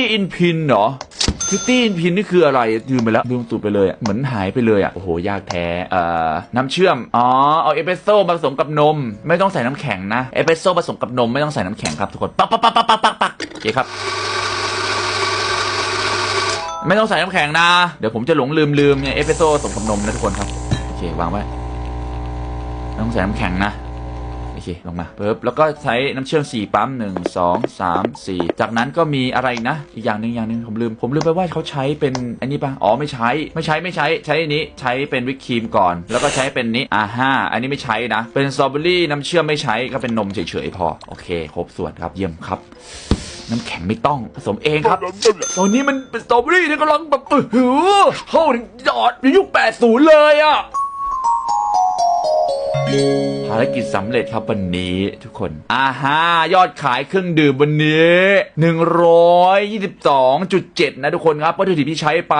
ตี้อินพินเหรอคิตตี้อินพินนี่คืออะไรลืมไปแล้วลืมสูตรไปเลยอะเหมือนหายไปเลยอะโอ้โหยากแท้เอ่อน้ำเชื่อมอ๋อเอาเอสเปรสโซ่ผสมกับนม ไม่ต้องใส่น้ำแข็งนะเอสเปรสโซ่ผสมกับนมไม่ต้องใส่น้ำแข็งครับทุกคนปักปักปักปักปักปักปักโอเคครับ ไม่ต้องใส่น้ำแข็งนะ เดี๋ยวผมจะหลงลืมลืมเนี่ยเอสเปรสโซ่ผสมกับนมนะทุกคนครับโอเควางไว้ไม่ต้องใส่น้ำแข็งนะ อเคลงมาปึ๊บแล้วก็ใช้น้ำเชื่อมสี่ปั๊มหนึ่งสองสามสี่จากนั้นก็มีอะไรนะ อีกอย่างหนึ่งอย่างหนึ่งผมลืม ผมลืมไปว่าเขาใช้เป็นอันนี้ปะอ๋อไม่ใช้ไม่ใช้ไม่ใช้ใช้อันนี้ใช้เป็นวิปครีมก่อน แล้วก็ใช้เป็นนี้อ่าห้าอันนี้ไม่ใช้นะ เป็นสตรอเบอรี่น้ำเชื่อมไม่ใช้ก็เป็นนมเฉยๆพอโอเค ครบส่วนครับเยี่ยมครับน้ำแข็งไม่ต้องผสมเองครับ ตอนนี้มันเป็นสตรอเบอรี่ที่กำลังแบบเออหเข้าถึงยอดในยุค80 เลยอะ ภารกิจสำเร็จครับวันนี้ทุกคนอ่าฮายอดขายเครื่องดื่มวันนี้ 122.7 นะทุกคนครับวัตถุดิบที่ใช้ไป